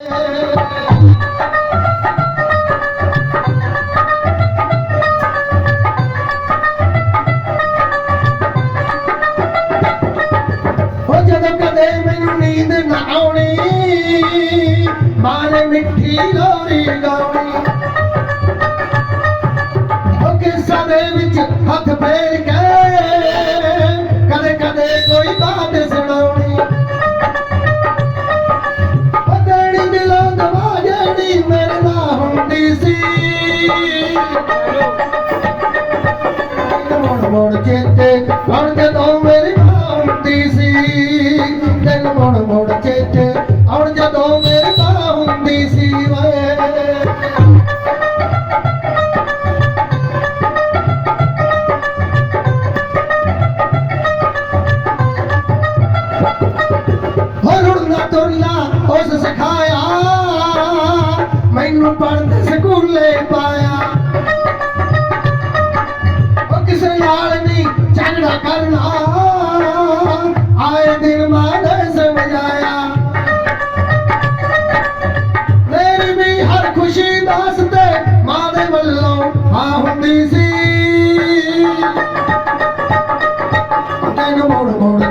ਹੋ ਜਦੋਂ ਕਦੇ ਮੈਨੂੰ ਨੀਂਦ ਨਾ ਆਉਣੀ ਮਾਂ ਮਿੱਠੀ ਲੋਰੀ ਗਾਉਣੀ। ਉਹ ਕਿਸਾ ਦੇ ਵਿੱਚ ਹੱਥ ਫੇਰ ਕੇ ਜਦੋਂ ਮੇਰੀ ਮਾਂ ਹੁੰਦੀ ਸੀ ਦਿਨ ਮੋੜ ਮੋੜ ਚੇਤੇ ਹੁਣ ਜਦੋਂ ਮੇਰੀ ਮਾਂ ਹੁੰਦੀ ਸੀ ਵੇ ਉਸ ਸਿਖਾਇਆ, ਮੈਨੂੰ ਪੜ੍ਹਨ ਸਕੂਲੇ ਪਾਇਆ। ਆ ਹੁੰਦੀ ਸੀ ਤੈਨੂੰ ਮੋੜ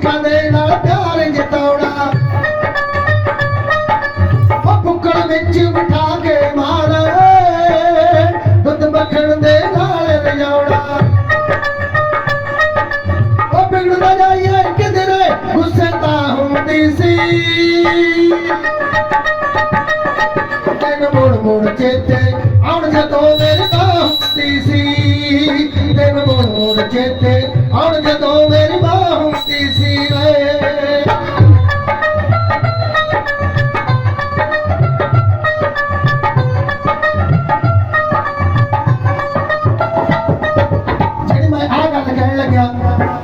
ਛਿੜਕਾਂ ਦੇ ਨਾਲ ਪਿਆਰ ਜਤਾਉਣਾ। ਉਹ ਬੁੱਕਲ ਵਿੱਚ ਬਿਠਾ ਕੇ ਮਾਰ, ਦੁੱਧ ਮੱਖਣ ਦੇ ਨਾਲ ਲਿਆਉਣਾ ਉਹ ਬਿਗੜਦਾ ਜਾਈਏ ਕਿਧਰੇ ਗੁੱਸੇ ਤਾਂ ਹੁੰਦੀ ਸੀ। ਤੈਨੂੰ ਮੋੜ ਮੋੜ ਚੇਤੇ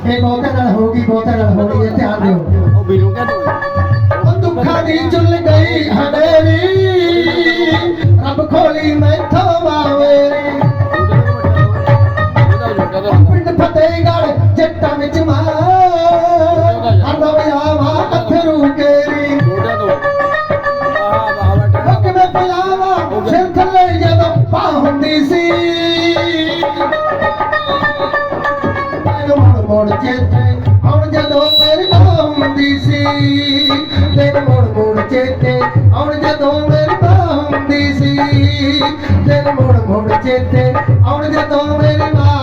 ਇਹ ਬਹੁਤੇ ਨਾਲ ਹੋਊਗੀ ਬਹੁਤੇ ਨਾਲ ਹੋਣੀ ਹੈ ਧਿਆਨ ਦਿਓ ਉਹ ਬੀਰੂ ਕਾ ਤੂੰ ਉਹ ਦੁੱਖਾਂ ਦੀ ਚੁੱਲ ਗਈ ਹਨੇਰੀ ਰੱਬ ਖੋਲੀ ਮੈਥੋਂ ਦਾ ਪਿੰਡ ਫਤਿਹਗੜ੍ਹ ਜੱਟਾਂ ਵਿੱਚ ਮਾਂ। ਹਰਦਾ ਵਿਆਵਾ ਅਥਰੂ ਕੇਰੀ। ਕਿਵੇਂ ਪਿਲਾਵਾ ਸਿਰ ਥੱਲੇ ਜਦੋਂ ਪਾ ਹੁੰਦੀ ਸੀ। ਮੋੜ ਮੋੜ ਚੇਤੇ, ਹੁਣ ਜਦੋਂ ਮੇਰੀ ਮਾਂ ਹੁੰਦੀ ਸੀ ਤੈਨੂੰ ਮੁੜ ਮੋੜ ਚੇਤੇ, ਹੁਣ ਜਦੋਂ ਮੇਰੀ ਮਾਂ ਹੁੰਦੀ ਸੀ ਤੈਨੂੰ ਮੋੜ ਮੋੜ ਚੇਤੇ, ਹੁਣ ਜਦੋਂ ਮੇਰੀ ਮਾਂ